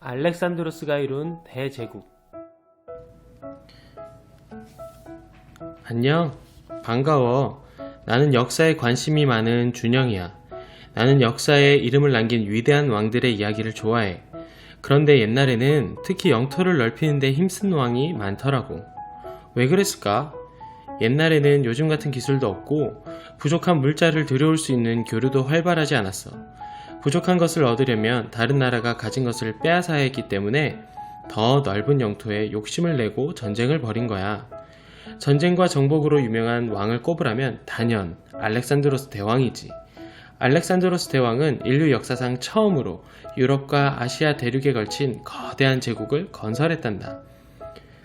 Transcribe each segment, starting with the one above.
알렉산드로스가 이룬 대제국 안녕. 반가워. 나는 역사에 관심이 많은 준영이야. 나는 역사에 이름을 남긴 위대한 왕들의 이야기를 좋아해. 그런데 옛날에는 특히 영토를 넓히는데 힘쓴 왕이 많더라고. 왜 그랬을까? 옛날에는 요즘 같은 기술도 없고 부족한 물자를 들여올 수 있는 교류도 활발하지 않았어. 부족한 것을 얻으려면 다른 나라가 가진 것을 빼앗아야 했기 때문에 더 넓은 영토에 욕심을 내고 전쟁을 벌인 거야. 전쟁과 정복으로 유명한 왕을 꼽으라면 단연 알렉산드로스 대왕이지. 알렉산드로스 대왕은 인류 역사상 처음으로 유럽과 아시아 대륙에 걸친 거대한 제국을 건설했단다.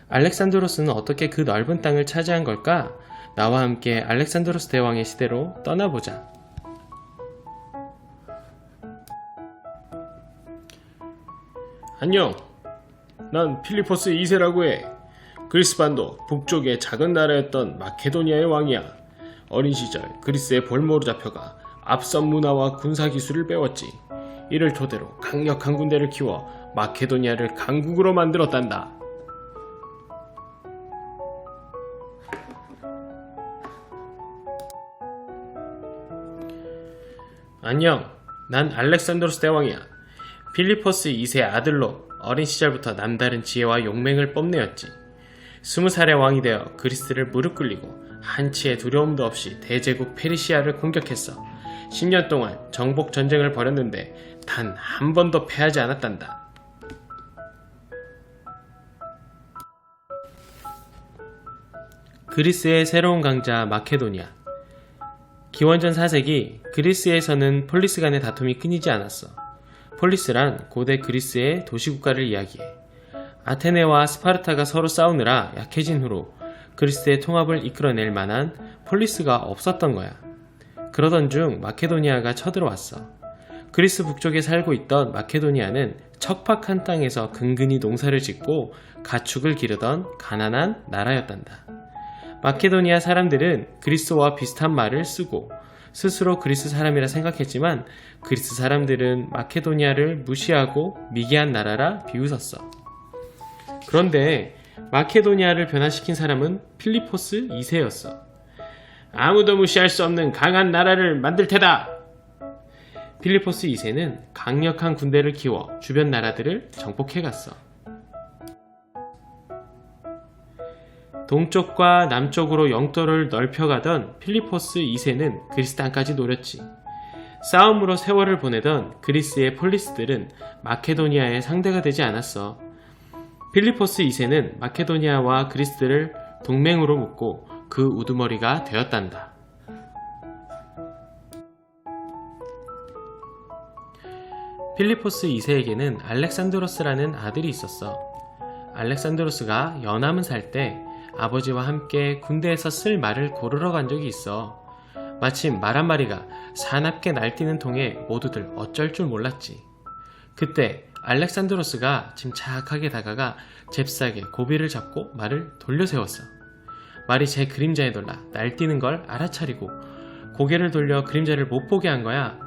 알렉산드로스는 어떻게 그 넓은 땅을 차지한 걸까? 나와 함께 알렉산드로스 대왕의 시대로 떠나보자. 안녕. 난 필리포스 2세라고 해. 그리스 반도 북쪽의 작은 나라였던 마케도니아의 왕이야. 어린 시절 그리스의 볼모로 잡혀가 앞선 문화와 군사 기술을 배웠지. 이를 토대로 강력한 군대를 키워 마케도니아를 강국으로 만들었단다. 안녕. 난 알렉산드로스 대왕이야. 필리포스 2세 아들로 어린 시절부터 남다른 지혜와 용맹을 뽐내었지. 스무 살의 왕이 되어 그리스를 무릎 꿇리고 한치의 두려움도 없이 대제국 페르시아를 공격했어. 10년 동안 정복 전쟁을 벌였는데 단 한 번도 패하지 않았단다. 그리스의 새로운 강자 마케도니아. 기원전 4세기 그리스에서는 폴리스 간의 다툼이 끊이지 않았어. 폴리스란 고대 그리스의 도시국가를 이야기해. 아테네와 스파르타가 서로 싸우느라 약해진 후로 그리스의 통합을 이끌어낼 만한 폴리스가 없었던 거야. 그러던 중 마케도니아가 쳐들어왔어. 그리스 북쪽에 살고 있던 마케도니아는 척박한 땅에서 근근히 농사를 짓고 가축을 기르던 가난한 나라였단다. 마케도니아 사람들은 그리스와 비슷한 말을 쓰고 스스로 그리스 사람이라 생각했지만 그리스 사람들은 마케도니아를 무시하고 미개한 나라라 비웃었어. 그런데 마케도니아를 변화시킨 사람은 필리포스 2세였어. 아무도 무시할 수 없는 강한 나라를 만들 테다. 필리포스 2세는 강력한 군대를 키워 주변 나라들을 정복해 갔어. 동쪽과 남쪽으로 영토를 넓혀가던 필리포스 2세는 그리스 땅까지 노렸지. 싸움으로 세월을 보내던 그리스의 폴리스들은 마케도니아의 상대가 되지 않았어. 필리포스 2세는 마케도니아와 그리스들을 동맹으로 묶고 그 우두머리가 되었단다. 필리포스 2세에게는 알렉산드로스라는 아들이 있었어. 알렉산드로스가 연함을 살 때 아버지와 함께 군대에서 쓸 말을 고르러 간 적이 있어. 마침 말 한 마리가 사납게 날뛰는 통에 모두들 어쩔 줄 몰랐지. 그때 알렉산드로스가 침착하게 다가가 잽싸게 고비를 잡고 말을 돌려 세웠어. 말이 제 그림자에 놀라 날뛰는 걸 알아차리고 고개를 돌려 그림자를 못 보게 한 거야.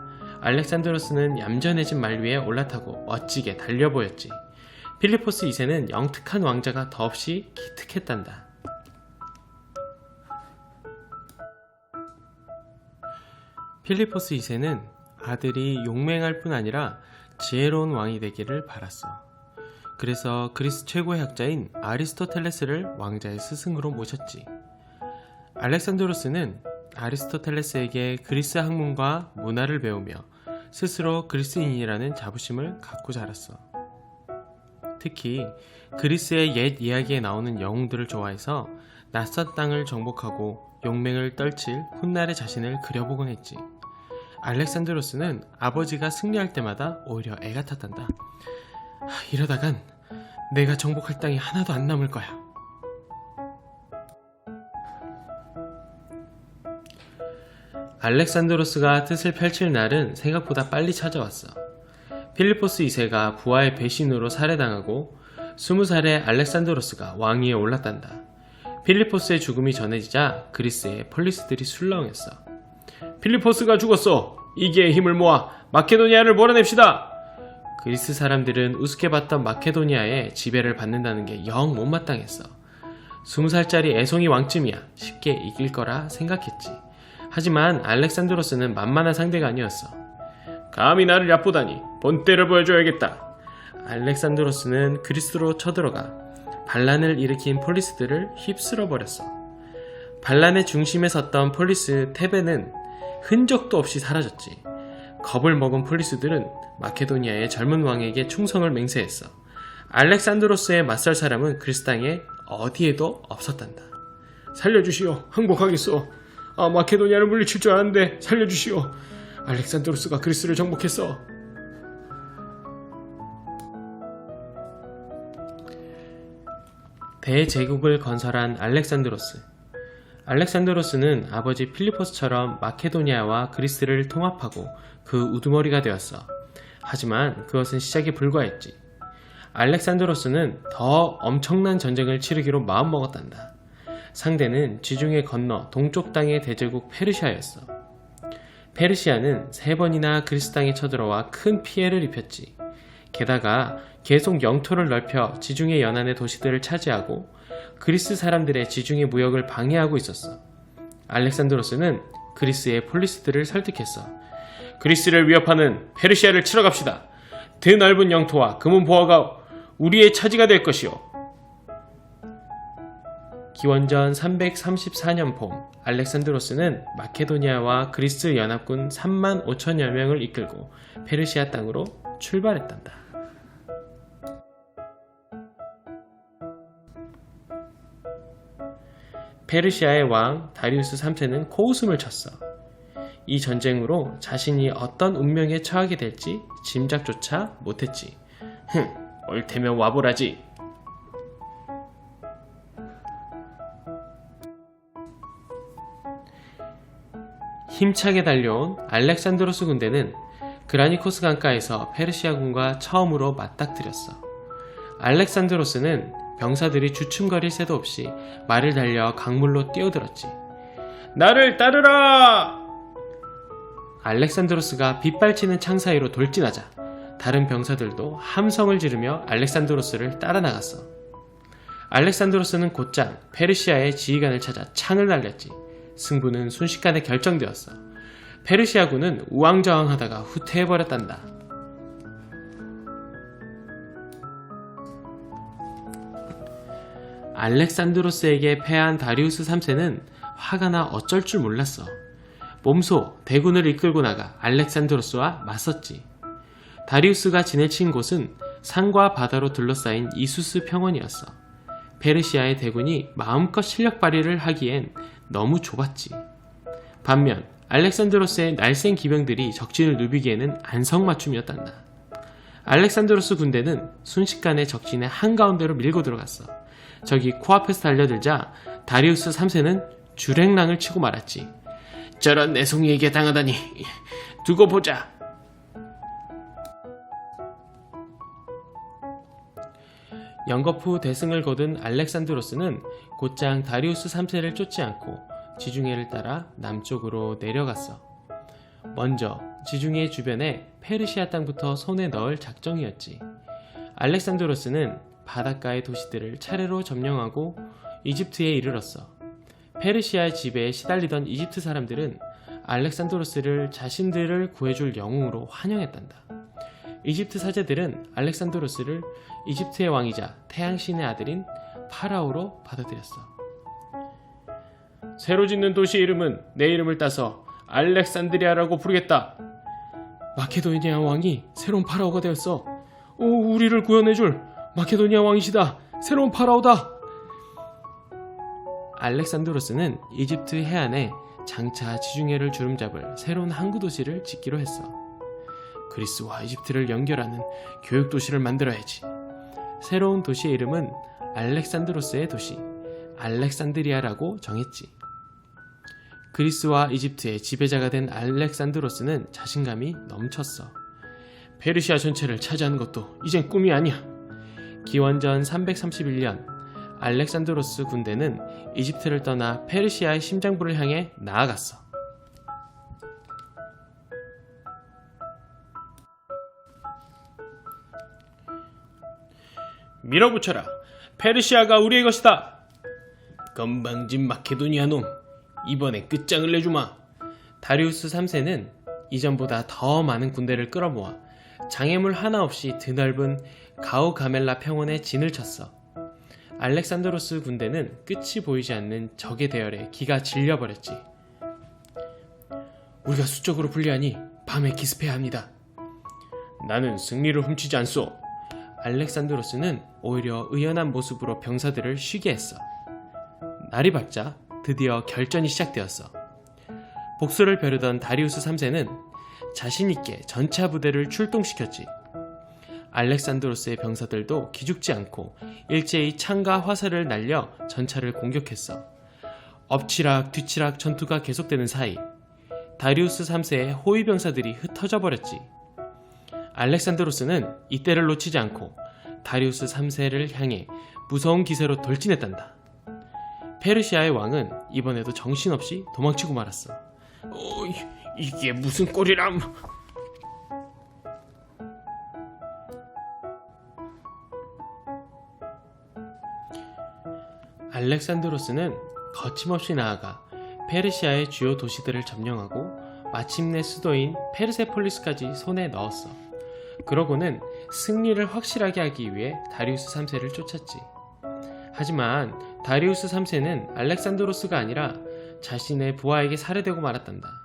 알렉산드로스는 얌전해진 말 위에 올라타고 멋지게 달려 보였지. 필리포스 2세는 영특한 왕자가 더없이 기특했단다. 필리포스 2세는 아들이 용맹할 뿐 아니라 지혜로운 왕이 되기를 바랐어. 그래서 그리스 최고의 학자인 아리스토텔레스를 왕자의 스승으로 모셨지. 알렉산드로스는 아리스토텔레스에게 그리스 학문과 문화를 배우며 스스로 그리스인이라는 자부심을 갖고 자랐어. 특히 그리스의 옛 이야기에 나오는 영웅들을 좋아해서 낯선 땅을 정복하고 용맹을 떨칠 훗날의 자신을 그려보곤 했지. 알렉산드로스는 아버지가 승리할 때마다 오히려 애가 탔단다. 하, 이러다간 내가 정복할 땅이 하나도 안 남을 거야. 알렉산드로스가 뜻을 펼칠 날은 생각보다 빨리 찾아왔어. 필리포스 2세가 부하의 배신으로 살해당하고 20살의 알렉산드로스가 왕위에 올랐단다. 필리포스의 죽음이 전해지자 그리스의 폴리스들이 술렁했어. 필리포스가 죽었어. 이기의 힘을 모아 마케도니아를 몰아냅시다. 그리스 사람들은 우습게 봤던 마케도니아의 지배를 받는다는 게 영 못마땅했어. 스무 살짜리 애송이 왕쯤이야 쉽게 이길 거라 생각했지. 하지만 알렉산드로스는 만만한 상대가 아니었어. 감히 나를 얕보다니 본때를 보여줘야겠다. 알렉산드로스는 그리스로 쳐들어가 반란을 일으킨 폴리스들을 휩쓸어 버렸어. 반란의 중심에 섰던 폴리스 테베는 흔적도 없이 사라졌지. 겁을 먹은 폴리스들은 마케도니아의 젊은 왕에게 충성을 맹세했어. 알렉산드로스의 맞설 사람은 그리스 땅에 어디에도 없었단다. 살려주시오. 항복하겠소. 아 마케도니아를 물리칠 줄 아는데 살려주시오. 알렉산드로스가 그리스를 정복했어. 대제국을 건설한 알렉산드로스. 알렉산드로스는 아버지 필리포스처럼 마케도니아와 그리스를 통합하고 그 우두머리가 되었어. 하지만 그것은 시작에 불과했지. 알렉산드로스는 더 엄청난 전쟁을 치르기로 마음먹었단다. 상대는 지중해 건너 동쪽 땅의 대제국 페르시아였어. 페르시아는 세 번이나 그리스 땅에 쳐들어와 큰 피해를 입혔지. 게다가 계속 영토를 넓혀 지중해 연안의 도시들을 차지하고 그리스 사람들의 지중해 무역을 방해하고 있었어. 알렉산드로스는 그리스의 폴리스들을 설득했어. 그리스를 위협하는 페르시아를 치러 갑시다. 드넓은 영토와 금은 보화가 우리의 차지가 될 것이오. 기원전 334년 봄, 알렉산드로스는 마케도니아와 그리스 연합군 3만 5천여 명을 이끌고 페르시아 땅으로 출발했단다. 페르시아의 왕 다리우스 3세는 코웃음을 쳤어. 이 전쟁으로 자신이 어떤 운명에 처하게 될지 짐작조차 못했지. 흥, 올 테면 와보라지. 힘차게 달려온 알렉산드로스 군대는 그라니코스 강가에서 페르시아군과 처음으로 맞닥뜨렸어. 알렉산드로스는 병사들이 주춤거릴 새도 없이 말을 달려 강물로 뛰어들었지. 나를 따르라! 알렉산드로스가 빗발치는 창 사이로 돌진하자 다른 병사들도 함성을 지르며 알렉산드로스를 따라 나갔어. 알렉산드로스는 곧장 페르시아의 지휘관을 찾아 창을 날렸지. 승부는 순식간에 결정되었어. 페르시아군은 우왕좌왕하다가 후퇴해버렸단다. 알렉산드로스에게 패한 다리우스 3세는 화가 나 어쩔 줄 몰랐어. 몸소 대군을 이끌고 나가 알렉산드로스와 맞섰지. 다리우스가 지내친 곳은 산과 바다로 둘러싸인 이수스 평원이었어. 페르시아의 대군이 마음껏 실력 발휘를 하기엔 너무 좁았지. 반면 알렉산드로스의 날쌘 기병들이 적진을 누비기에는 안성맞춤이었단다. 알렉산드로스 군대는 순식간에 적진의 한가운데로 밀고 들어갔어. 적이 코앞에서 달려들자 다리우스 3세는 주랭랑을 치고 말았지. 저런 내송이에게 당하다니. 두고 보자. 영겁 후 대승을 거둔 알렉산드로스는 곧장 다리우스 3세를 쫓지 않고 지중해를 따라 남쪽으로 내려갔어. 먼저 지중해 주변에 페르시아 땅부터 손에 넣을 작정이었지. 알렉산드로스는 바닷가의 도시들을 차례로 점령하고 이집트에 이르렀어. 페르시아의 지배에 시달리던 이집트 사람들은 알렉산드로스를 자신들을 구해줄 영웅으로 환영했단다. 이집트 사제들은 알렉산드로스를 이집트의 왕이자 태양신의 아들인 파라오로 받아들였어. 새로 짓는 도시 이름은 내 이름을 따서 알렉산드리아라고 부르겠다. 마케도니아 왕이 새로운 파라오가 되었어. 오, 우리를 구원해줄 마케도니아 왕이시다. 새로운 파라오다. 알렉산드로스는 이집트 해안에 장차 지중해를 주름잡을 새로운 항구 도시를 짓기로 했어. 그리스와 이집트를 연결하는 교육 도시를 만들어야지. 새로운 도시의 이름은 알렉산드로스의 도시, 알렉산드리아라고 정했지. 그리스와 이집트의 지배자가 된 알렉산드로스는 자신감이 넘쳤어. 페르시아 전체를 차지하는 것도 이젠 꿈이 아니야. 기원전 331년 알렉산드로스 군대는 이집트를 떠나 페르시아의 심장부를 향해 나아갔어. 밀어붙여라. 페르시아가 우리의 것이다. 건방진 마케도니아 놈. 이번에 끝장을 내주마. 다리우스 3세는 이전보다 더 많은 군대를 끌어모아 장애물 하나 없이 드넓은 가우 가멜라 평원에 진을 쳤어. 알렉산드로스 군대는 끝이 보이지 않는 적의 대열에 기가 질려버렸지. 우리가 수적으로 불리하니 밤에 기습해야 합니다. 나는 승리를 훔치지 않소. 알렉산드로스는 오히려 의연한 모습으로 병사들을 쉬게 했어. 날이 밝자 드디어 결전이 시작되었어. 복수를 벼르던 다리우스 3세는 자신있게 전차 부대를 출동시켰지. 알렉산드로스의 병사들도 기죽지 않고 일제히 창과 화살을 날려 전차를 공격했어. 엎치락 뒤치락 전투가 계속되는 사이 다리우스 3세의 호위 병사들이 흩어져 버렸지. 알렉산드로스는 이때를 놓치지 않고 다리우스 3세를 향해 무서운 기세로 돌진했단다. 페르시아의 왕은 이번에도 정신없이 도망치고 말았어. 어, 이- 이게 무슨 꼴이람? 알렉산드로스는 거침없이 나아가 페르시아의 주요 도시들을 점령하고 마침내 수도인 페르세폴리스까지 손에 넣었어. 그러고는 승리를 확실하게 하기 위해 다리우스 3세를 쫓았지. 하지만 다리우스 3세는 알렉산드로스가 아니라 자신의 부하에게 살해되고 말았단다.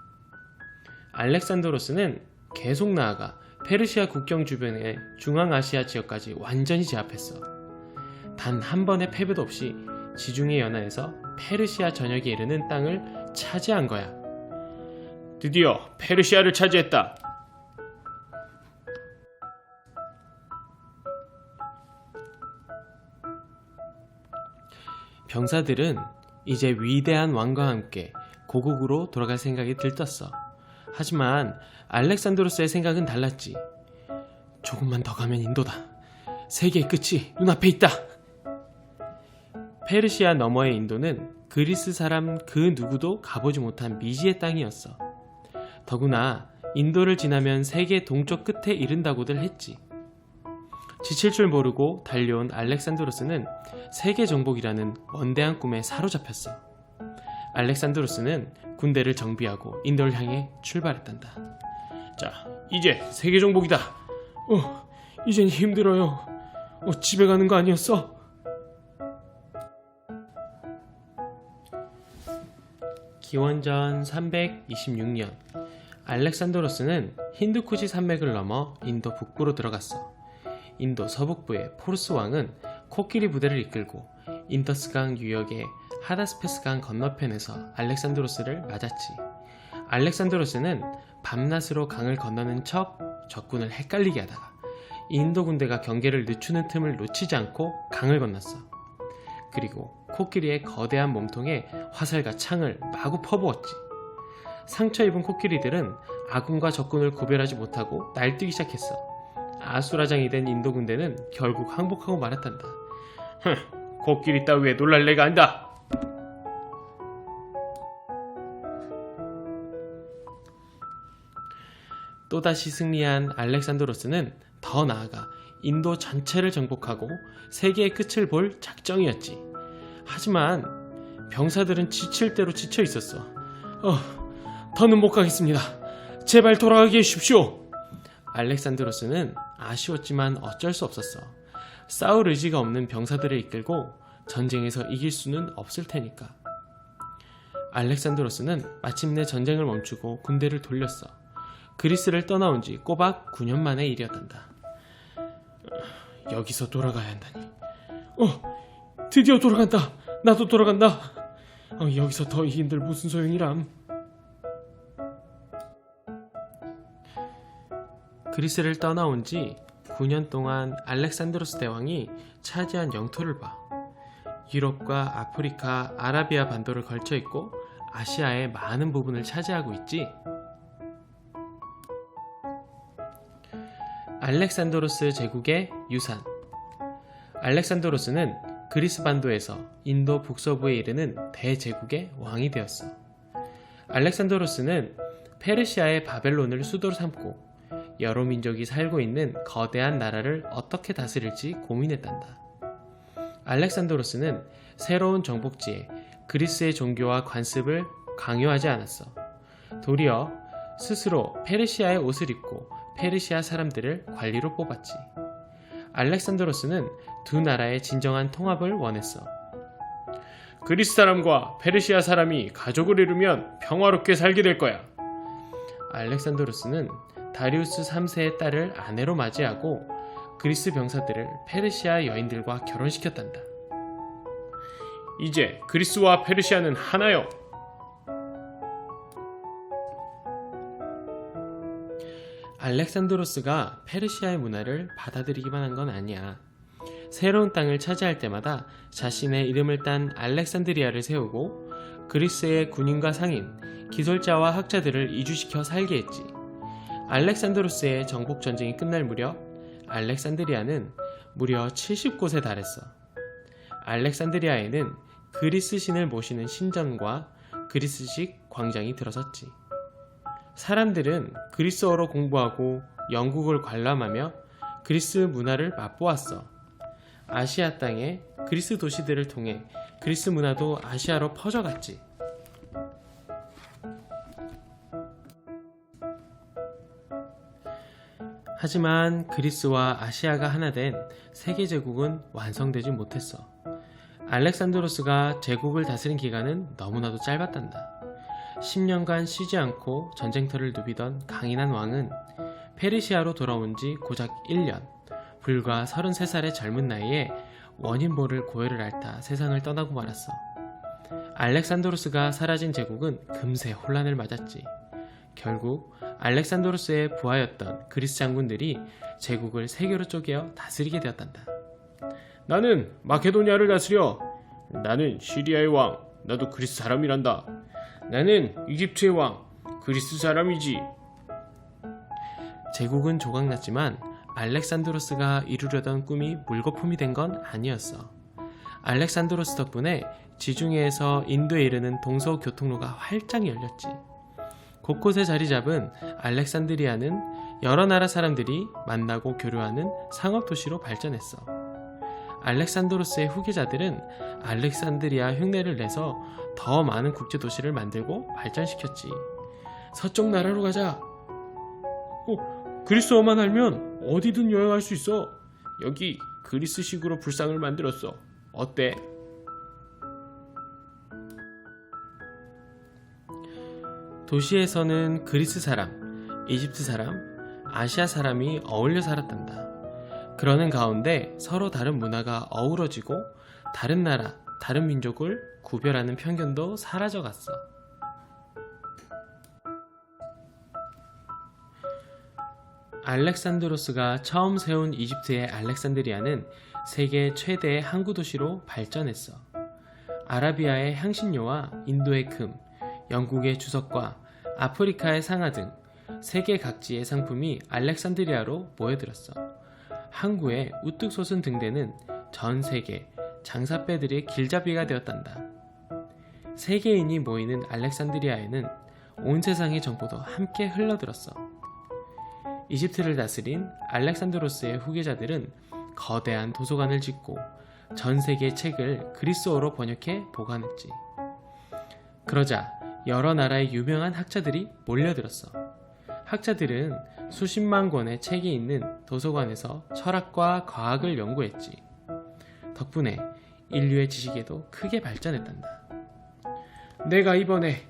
알렉산드로스는 계속 나아가 페르시아 국경 주변의 중앙아시아 지역까지 완전히 제압했어. 단 한 번의 패배도 없이 지중해 연안에서 페르시아 전역에 이르는 땅을 차지한 거야. 드디어 페르시아를 차지했다. 병사들은 이제 위대한 왕과 함께 고국으로 돌아갈 생각이 들떴어. 하지만 알렉산드로스의 생각은 달랐지. 조금만 더 가면 인도다. 세계의 끝이 눈앞에 있다. 페르시아 너머의 인도는 그리스 사람 그 누구도 가보지 못한 미지의 땅이었어. 더구나 인도를 지나면 세계 동쪽 끝에 이른다고들 했지. 지칠 줄 모르고 달려온 알렉산드로스는 세계 정복이라는 원대한 꿈에 사로잡혔어. 알렉산드로스는 군대를 정비하고 인도를 향해 출발했단다. 자, 이제 세계 정복이다. 어, 이젠 힘들어요. 어, 집에 가는 거 아니었어? 기원전 326년 알렉산드로스는 힌두쿠시 산맥을 넘어 인도 북부로 들어갔어. 인도 서북부의 포르스 왕은 코끼리 부대를 이끌고 인더스강 유역의 하다스페스강 건너편에서 알렉산드로스를 맞았지. 알렉산드로스는 밤낮으로 강을 건너는 척 적군을 헷갈리게 하다가 인도 군대가 경계를 늦추는 틈을 놓치지 않고 강을 건넜어. 그리고 코끼리의 거대한 몸통에 화살과 창을 마구 퍼부었지. 상처 입은 코끼리들은 아군과 적군을 구별하지 못하고 날뛰기 시작했어. 아수라장이 된 인도 군대는 결국 항복하고 말았단다. 코끼리 따위에 놀랄 내가 아니다. 또다시 승리한 알렉산드로스는 더 나아가 인도 전체를 정복하고 세계의 끝을 볼 작정이었지. 하지만 병사들은 지칠 대로 지쳐 있었어. 어, 더는 못 가겠습니다. 제발 돌아가게 해주십시오. 알렉산드로스는 아쉬웠지만 어쩔 수 없었어. 싸울 의지가 없는 병사들을 이끌고 전쟁에서 이길 수는 없을 테니까. 알렉산드로스는 마침내 전쟁을 멈추고 군대를 돌렸어. 그리스를 떠나온 지 꼬박 9년 만의 일이었단다. 여기서 돌아가야 한다니. 어, 드디어 돌아간다. 나도 돌아간다. 어, 여기서 더 이긴들 무슨 소용이람. 그리스를 떠나온 지 9년 동안 알렉산드로스 대왕이 차지한 영토를 봐. 유럽과 아프리카, 아라비아 반도를 걸쳐 있고 아시아의 많은 부분을 차지하고 있지. 알렉산드로스 제국의 유산. 알렉산드로스는 그리스 반도에서 인도 북서부에 이르는 대제국의 왕이 되었어. 알렉산드로스는 페르시아의 바벨론을 수도로 삼고 여러 민족이 살고 있는 거대한 나라를 어떻게 다스릴지 고민했단다. 알렉산드로스는 새로운 정복지에 그리스의 종교와 관습을 강요하지 않았어. 도리어 스스로 페르시아의 옷을 입고 페르시아 사람들을 관리로 뽑았지. 알렉산드로스는 두 나라의 진정한 통합을 원했어. 그리스 사람과 페르시아 사람이 가족을 이루면 평화롭게 살게 될 거야. 알렉산드로스는 다리우스 3세의 딸을 아내로 맞이하고 그리스 병사들을 페르시아 여인들과 결혼시켰단다. 이제 그리스와 페르시아는 하나요. 알렉산드로스가 페르시아의 문화를 받아들이기만 한 건 아니야. 새로운 땅을 차지할 때마다 자신의 이름을 딴 알렉산드리아를 세우고 그리스의 군인과 상인, 기술자와 학자들을 이주시켜 살게 했지. 알렉산드로스의 정복 전쟁이 끝날 무렵 알렉산드리아는 무려 70곳에 달했어. 알렉산드리아에는 그리스 신을 모시는 신전과 그리스식 광장이 들어섰지. 사람들은 그리스어로 공부하고 영국을 관람하며 그리스 문화를 맛보았어. 아시아 땅에 그리스 도시들을 통해 그리스 문화도 아시아로 퍼져갔지. 하지만 그리스와 아시아가 하나 된 세계 제국은 완성되지 못했어. 알렉산드로스가 제국을 다스린 기간은 너무나도 짧았단다. 10년간 쉬지 않고 전쟁터를 누비던 강인한 왕은 페르시아로 돌아온 지 고작 1년, 불과 33살의 젊은 나이에 원인 모를 고열을 앓다 세상을 떠나고 말았어. 알렉산드로스가 사라진 제국은 금세 혼란을 맞았지. 결국 알렉산드로스의 부하였던 그리스 장군들이 제국을 세계로 쪼개어 다스리게 되었단다. 나는 마케도니아를 다스려. 나는 시리아의 왕. 나도 그리스 사람이란다. 나는 이집트의 왕. 그리스 사람이지. 제국은 조각났지만 알렉산드로스가 이루려던 꿈이 물거품이 된 건 아니었어. 알렉산드로스 덕분에 지중해에서 인도에 이르는 동서 교통로가 활짝 열렸지. 곳곳에 자리 잡은 알렉산드리아는 여러 나라 사람들이 만나고 교류하는 상업 도시로 발전했어. 알렉산드로스의 후계자들은 알렉산드리아 흉내를 내서 더 많은 국제 도시를 만들고 발전시켰지. 서쪽 나라로 가자. 그리스어만 알면 어디든 여행할 수 있어. 여기 그리스식으로 불상을 만들었어. 어때? 도시에서는 그리스 사람, 이집트 사람, 아시아 사람이 어울려 살았단다. 그러는 가운데 서로 다른 문화가 어우러지고 다른 나라, 다른 민족을 구별하는 편견도 사라져 갔어. 알렉산드로스가 처음 세운 이집트의 알렉산드리아는 세계 최대의 항구 도시로 발전했어. 아라비아의 향신료와 인도의 금, 영국의 주석과 아프리카의 상아 등 세계 각지의 상품이 알렉산드리아로 모여들었어. 항구에 우뚝 솟은 등대는 전 세계 장사배들의 길잡이가 되었단다. 세계인이 모이는 알렉산드리아에는 온 세상의 정보도 함께 흘러들었어. 이집트를 다스린 알렉산드로스의 후계자들은 거대한 도서관을 짓고 전 세계 책을 그리스어로 번역해 보관했지. 그러자 여러 나라의 유명한 학자들이 몰려들었어. 학자들은 수십만 권의 책이 있는 도서관에서 철학과 과학을 연구했지. 덕분에 인류의 지식에도 크게 발전했단다. 내가 이번에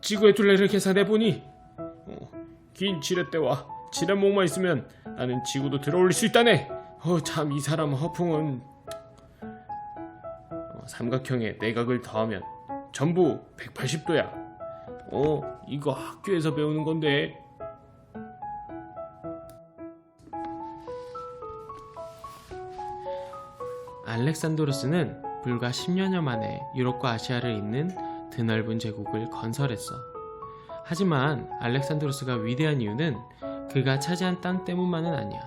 지구의 둘레를 계산해 보니 어, 긴 지렛대와 지렛목만 있으면 나는 지구도 들어올릴 수 있다네. 어, 참 이 사람 허풍은 어, 삼각형에 내각을 더하면 전부 180도야. 어, 이거 학교에서 배우는 건데. 알렉산드로스는 불과 10년여 만에 유럽과 아시아를 잇는 드넓은 제국을 건설했어. 하지만 알렉산드로스가 위대한 이유는 그가 차지한 땅 때문만은 아니야.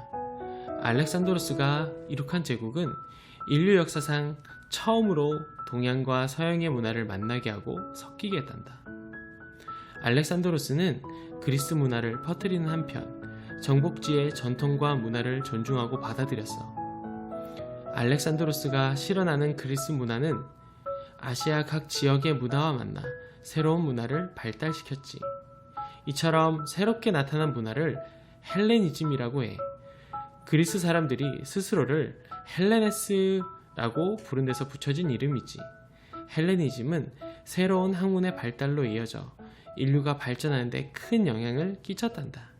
알렉산드로스가 이룩한 제국은 인류 역사상 처음으로 동양과 서양의 문화를 만나게 하고 섞이게 했단다. 알렉산드로스는 그리스 문화를 퍼뜨리는 한편 정복지의 전통과 문화를 존중하고 받아들였어. 알렉산드로스가 실현하는 그리스 문화는 아시아 각 지역의 문화와 만나 새로운 문화를 발달시켰지. 이처럼 새롭게 나타난 문화를 헬레니즘이라고 해. 그리스 사람들이 스스로를 헬레네스 라고 부른 데서 붙여진 이름이지. 헬레니즘은 새로운 학문의 발달로 이어져 인류가 발전하는 데 큰 영향을 끼쳤단다.